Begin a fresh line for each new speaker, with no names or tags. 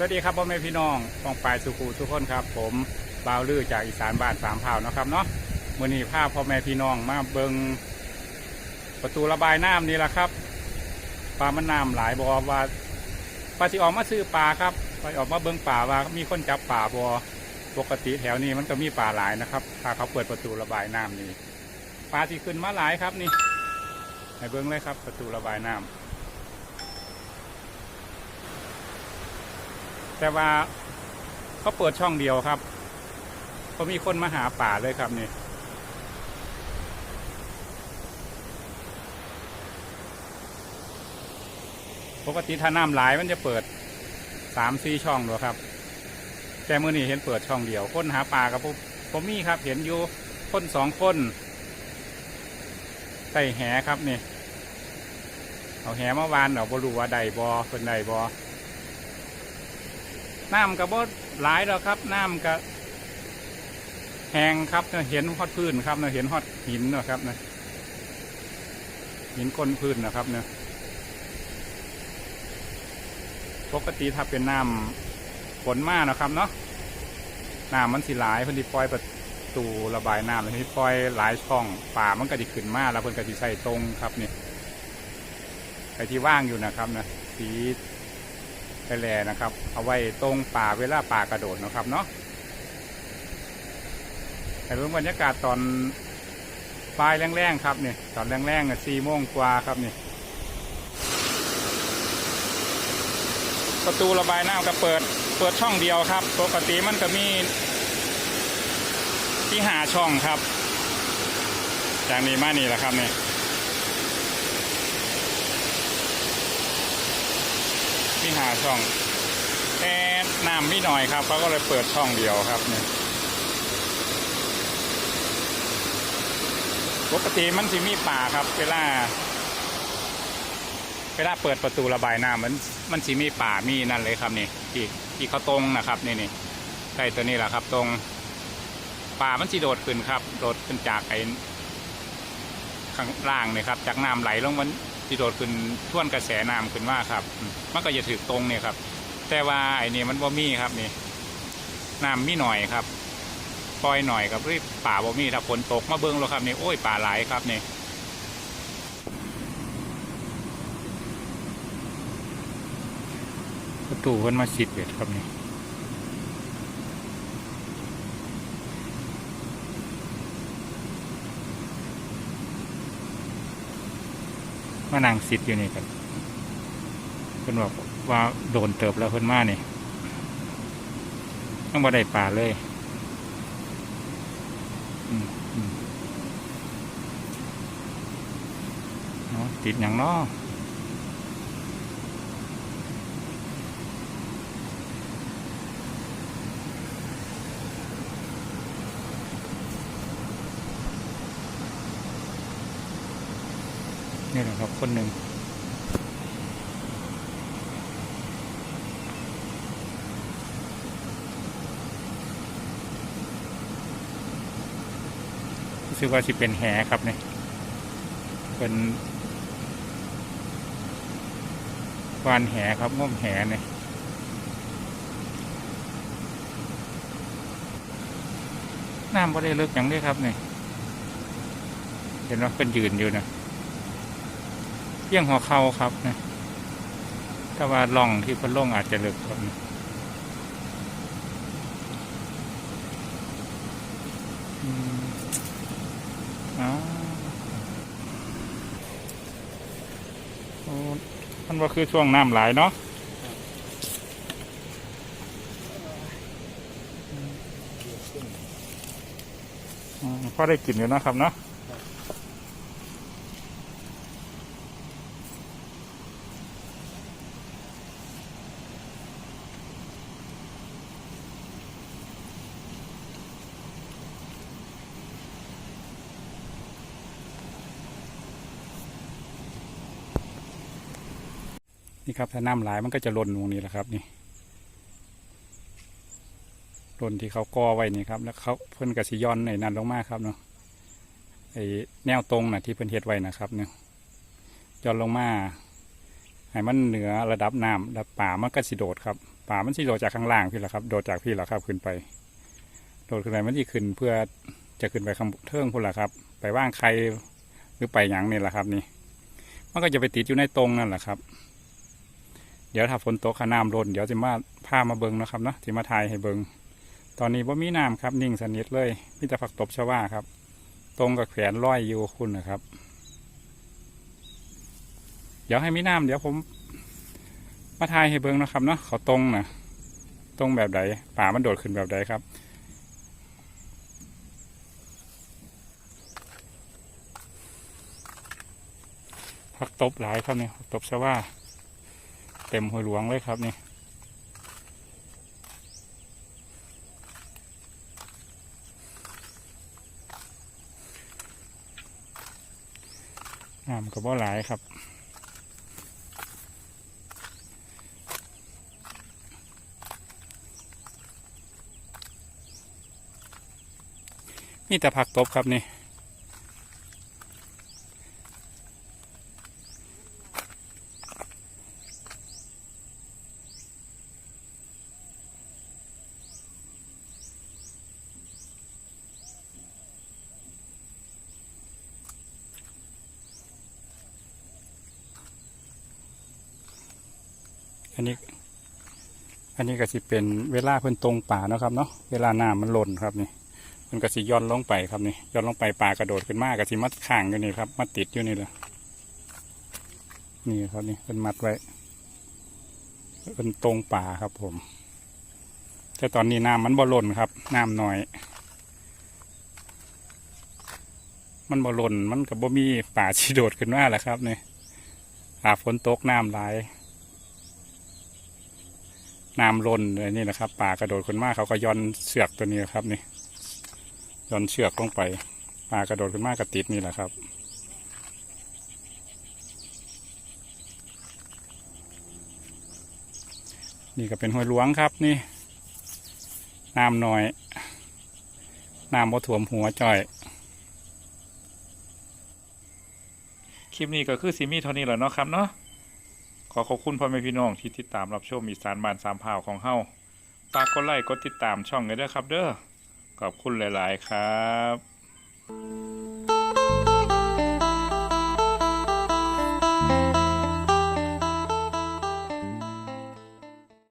สวัสดีครับพ่อแม่พี่น้องฟองปลายสุขูทุกคนครับ ผมบ่าวลือจากอีสานบ้านสามเผ่านะครับเนาะมื่อนี้พาพพ่อแม่พี่น้องมาเบิงประตูระบายน้ำนี่แหละครับปลามันน้ำหลายบอว่าปลาสิออกมาซื้อปลาครับไปออกมาเบิงป่าว่ามีคนจับป่าบอปกติแถวนี้มันก็มีป่าหลายนะครับ ถ้าเขาเปิดประตูระบายน้ำนี่ปลาที่ขึ้นมาหลายครับนี่ให้เบิงเลยครับ ประตูระบายน้ำ แต่ว่าเขาเปิดช่องเดียวครับเขามีคนมาหาป่าเลยครับนี่ปกติถ้าน้ำหลายมันจะเปิดสามสี่ช่องด้วยครับ แต่เมื่อนี้เห็นเปิดช่องเดียว คนหาป่ากับผมผมมีครับ เห็นอยู่คนสองคนใส่แหครับนี่ เอาแหมาวานเอาบรูว่าใดบอเป็นใดบอ น้ำกับบดหลายแล้วครับ น้ำกับแหงครับเนี่ยเห็นฮอดพื้นครับเนี่ยเห็นฮอดหินนะครับเนี่ยหินก้นพื้นนะครับเนี่ยปกติถ้าเป็นน้ำฝนมากนะครับเนาะน้ำมันสิหลายพิ่นที่ปล่อยประตูระบายน้ำเลยที่ปล่อยหลายช่องป่ามันก็จะขึ้นมาแล้วเพิ่นก็จะใส่ตรงครับนี่ไปที่ว่างอยู่นะครับนะสี ไปแลนะครับ เอาไว้ตรงป่าเวลาป่ากระโดดนะครับเนาะแต่เรื่งบรรยากาศตอนปลายแรงๆครับเนี่ยตอนแรงๆสี่โมงกว่าครับเนี่ยประตูระบายน้ำก็เปิดเปิดช่องเดียวครับ ปกติมันก็มีที่หาช่องครับจากนี้มานี่แหละครับเนี่ย หาช่อง แต่น้ำไม่หน่อยครับเขาก็เลยเปิดช่องเดียวครับเนี่ยปกติมันสิมีป่าครับ เวลา เวลาเปิดประตูระบายน้ำมันมันสิมีป่ามีนั่นเลยครับนี่ที่ที่เขาตรงนะครับนี่นี่ใกล้ตัวนี้แหละครับ ตรงป่ามันสิโดดขึ้นครับ โดดขึ้นจากไอ้ข้างล่างเนี่ยครับ จากน้ำไหลลงมัน สิโดดขึ้นท่วนกระแสน้ำขึ้นมาครับ มันก็จะถือตรงเนี่ยครับ แต่ว่าไอ้นี่มันบ่มีครับนี่น้ำมีหน่อยครับปล่อยหน่อยครับรีบป่าบ่มีถ้าฝนตกมาเบิ้งแล้วครับนี่โอ้ยป่าหลายครับนี่ประตูเพิ่นมาสิดเวทครับนี่ มานั่งซิดอยู่นี่ครับเพิ่นบอกว่าโดนเติบแล้วเพิ่นมานี่ต้องมาได้ป่าเลยติดอย่างเนอ นี่แหละครับคนหนึ่งรู้สึกว่าสิเป็นแหครับเนี่ยเป็นวานแหครับง่มแหเนี่ยน้ำก็ได้เลิกอย่างนี้ครับเนี่ยเห็นว่าเป็นยืนอยู่นะ เยี่ยงหัวเข่าครับนี่ยถ้าว่าล่องที่พันล่องอาจจะเลิกครับเนี่อืมอ๋อโอ้มันว่าคือช่วงน้ำหลายเนาะพอได้กลิ่นอยู่นะครับเนาะ นี่ครับถ้าน้ำหลายมันก็จะล่นตรงนี้แหละครับ นี่ล่นที่เขาก่อไว้นี่ครับ แล้วเขาเพิ่นกระสิย้อนในนั้นลงมาครับเนาะไอแนวตรงนะที่เพิ่นเฮ็ดไว้นะครับเนี่ยย้อนลงมาให้มันเหนือระดับน้ำแล้วป่ามันก็สิโดดครับป่ามันสิโดดจากข้างล่างพี่ละครับ โดดจากพี่ละครับขึ้นไป โดดขึ้นไปมันสิขึ้นเพื่อจะขึ้นไปข้างเทิงพุ่นละครับ ไปว่างใครหรือไปหยังนี่แหละครับ นี่ มันก็จะไปติดอยู่ในตรงนั่นแหละครับ ดี๋ยวถ้าฝนตกขน้ำล้นเดี๋ยวจะมาพามาเบิงนะครับเนาะจะมาถ่ายให้เบิงตอนนี้ว่ามีน้ำครับ นิ่งสนิทเลยมีแต่ผักตบชวาครับ ตรงกับแขวนร้อยอยู่คุณนะครับ เดี๋ยวให้มีน้ำเดี๋ยวผม มาถ่ายให้เบิงนะครับเนาะเขาตรงนะตรงแบบใดป่ามันโดดขึ้นแบบใดครับผักตบหลายครับเนี่ยตบชวา เต็มหัวหลวงเลยครับนี่น้ำก็บ่หลายครับมีแต่ผักตบครับนี่ อันนี้ อันนี้ก็สิเป็นเวลาเพิ่นตรงป่านะครับเนาะเวลาน้ำมันหล่นครับนี่มันก็สิย่อนลงไปครับนี่ย่อนลงไปป่ากระโดดขึ้นมาก็สิมัดข้างอยู่นี่ครับมัดติดอยู่นี่เลยนี่ครับนี่เป็นมัดไว้เป็นตรงป่าครับผม แต่ตอนนี้น้ำมันบ่หล่นครับน้ำน้อย มันบ่หล่นมันกับบ่มีป่าชีโดดขึ้นมาแหละครับนี่อาฝนตกน้ำไหลาย น้ำล้นเลยนี่นะครับป่ากระโดดขึ้นมาเขาก็ย้อนเสือกตัวนี้ครับนี่ย้อนเชือกลงไปป่ากระโดดขึ้นมากกระติดนี่แหละครับนี่ก็เป็นห้วยหลวงครับนี่น้ำหน่อยน้ำบ่ถ่วมหัวจ่อยคลิปนี้ก็คือซิมี่เท่านี้แหละเนาะครับเนาะ ขอขอบคุณพ่อแม่พี่น้องที่ติดตามรับชมอีสานบานสามพาวของเฮาฝากกดไลค์กดติดตามช่องเลยด้วยครับ เด้อขอบคุณหลาย ๆ ครับ